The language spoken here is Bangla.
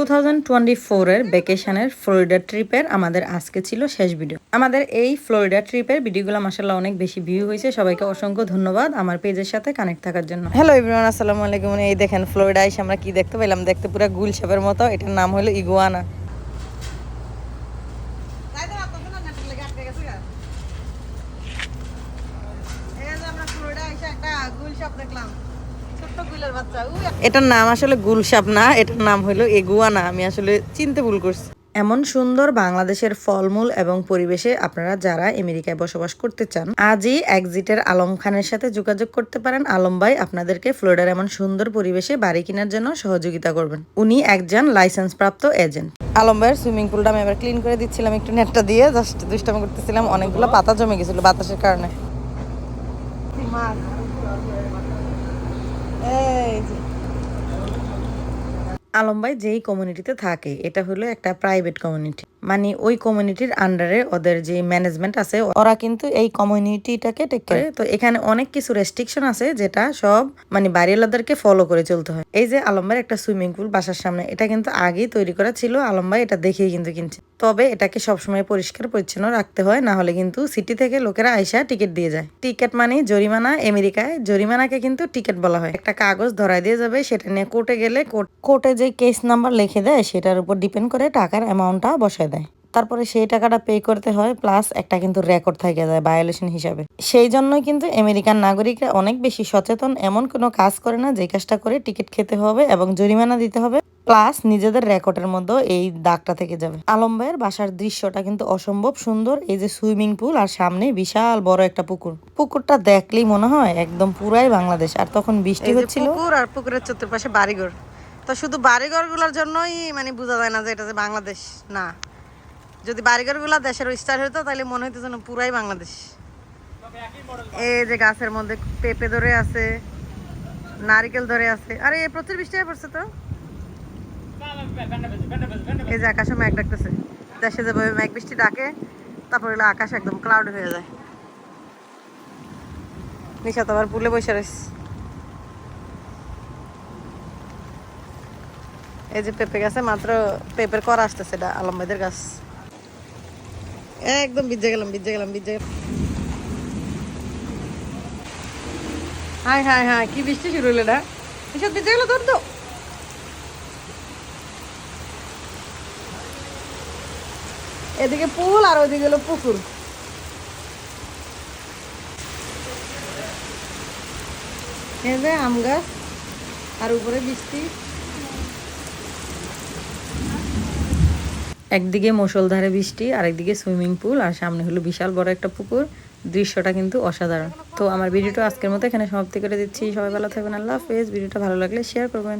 টু থাউজেন্ড টোয়েন্টি ফোরের ভ্যাকেশনের ফ্লোরিডা ট্রিপের আমাদের আজকে ছিল শেষ ভিডিও আমাদের এই ফ্লোরিডা ট্রিপের ভিডিওগুলো মাসাল্লাহ অনেক বেশি ভিউ হয়েছে। সবাইকে অসংখ্য ধন্যবাদ আমার পেজের সাথে কানেক্ট থাকার জন্য। হ্যালো ইব্রাহিম আসসালামু আলাইকুম। এই দেখেন ফ্লোরিডা এসে আমরা কি দেখতে পেলাম? দেখতে পুরো গুল সাপের মতো। এটার নাম হলো ইগুয়ানা এটার নাম আসলে গুলসাপ না এটার নাম হলো এগুয়ানা। আমি আসলে চিনতে ভুল করছি। এমন সুন্দর বাংলাদেশের ফলমূল এবং পরিবেশে আপনারা যারা আমেরিকায় বসবাস করতে চান আজই এক্সিটের আলম খানের সাথে যোগাযোগ করতে পারেন। আলম ভাই আপনাদেরকে ফ্লোরিডার এমন সুন্দর পরিবেশে বাড়ি কেনার জন্য সহযোগিতা করবেন। উনি একজন লাইসেন্স প্রাপ্ত এজেন্ট। আলম ভাইয়ের সুইমিং পুলটা আমি এবার ক্লিন করে দিচ্ছিলাম একটু নেটটা দিয়ে জাস্ট দুষ্টামি করতেছিলাম। অনেকগুলো পাতা জমে গেছিল বাতাসের কারণে। এই যে আলম ভাই যেই কমিউনিটিতে থাকে, এটা হলো একটা প্রাইভেট কমিউনিটি মানে ওই কমিউনিটির আন্ডারে ওদের যে ম্যানেজমেন্ট আছে, ওরা কিন্তু এই কমিউনিটিটাকে টেক করে। তো এখানে অনেক কিছু রেস্ট্রিকশন আছে যেটা সব মানে বাড়িওয়ালাদেরকে ফলো করে চলতে হয়। এই যে আলম একটা সুইমিং পুল বাসার সামনে, এটা কিন্তু আগেই তৈরি করা ছিল আলম ভাই এটা দেখেই কিন্তু কিনছে। তবে এটাকে সবসময় পরিষ্কার পরিচ্ছন্ন রাখতে হয়, না হলে কিন্তু সিটি থেকে লোকেরা আইসা টিকিট দিয়ে যায়। টিকিট মানে জরিমানা, আমেরিকায় জরিমানাকে কিন্তু টিকিট বলা হয়। একটা কাগজ ধরাই দিয়ে যাবে, সেটা নিয়ে কোর্টে গেলে কোর্টে যে কেস নাম্বার লিখে দেয় সেটার উপর ডিপেন্ড করে টাকার অ্যামাউন্টটা বসায় দেয়। তারপরে সেই টাকাটা পে করতে হয় প্লাস একটা কিন্তু রেকর্ড থেকে যায় ভায়োলেশন হিসাবে। সেই জন্যই কিন্তু আমেরিকান নাগরিকরা অনেক বেশি সচেতন এমন কোনো কাজ করে না যে কাজটা করে টিকিট খেতে হবে এবং জরিমানা দিতে হবে প্লাস নিজেদের রেকর্ডের মধ্যে এই দাগটা থেকে যাবে। আলম ভাইয়ের বাসার দৃশ্যটা কিন্তু অসম্ভব সুন্দর এই যে সুইমিং পুল আর সামনে বিশাল বড় একটা পুকুর। পুকুরটা দেখলেই মনে হয় একদম পুরাই বাংলাদেশ আর তখন বৃষ্টি হচ্ছিল। পুকুর আর পুকুরের চতুর্পাশে বাড়িঘর। তো শুধু বাড়িঘরগুলোর জন্যই মানে বোঝা যায় না যে এটা যে বাংলাদেশ। না। যদি বাড়িঘরগুলা দেশের স্টার হতো তাহলে মনে হইতো যেন পুরাই বাংলাদেশ। এই যে গাছের মধ্যে পেঁপে ধরে আছে, নারিকেল ধরে আছে। আরে প্রচুর বৃষ্টি হয়ে পড়ছে তো। এই যে আকাশে মেঘ ডাকতেছে। দেশে যেভাবে মেঘ বৃষ্টি ডাকে, তারপর হলো আকাশ একদম ক্লাউড হয়ে যায়। নিশা তো আবার পুলে বসে রয়েছে। এই যে পেঁপে গাছে মাত্র পেঁপের করা আসতেছে, এটা আলমবাইদের গাছ। একদম ভিজে গেলাম ভিজে গেলাম ভিজে গেলাম। হাই হাই হাই, কি বৃষ্টি শুরু হলো না? এসব ভিজে গেলো তোর এদিকে পুল আর ওইদিকে হলো পুকুর। এই যে আম গাছ, আর উপরে বৃষ্টি। একদিকে মুসলধারে বৃষ্টি আর একদিকে সুইমিং পুল, আর সামনে হলো বিশাল বড় একটা পুকুর। দৃশ্যটা কিন্তু অসাধারণ। তো আমার ভিডিওটা আজকের মতো এখানে সমাপ্তি করে দিচ্ছি। সবাই ভালো থাকবেন। আল্লাহ হাফেজ। ভিডিওটা ভালো লাগলে শেয়ার করবেন।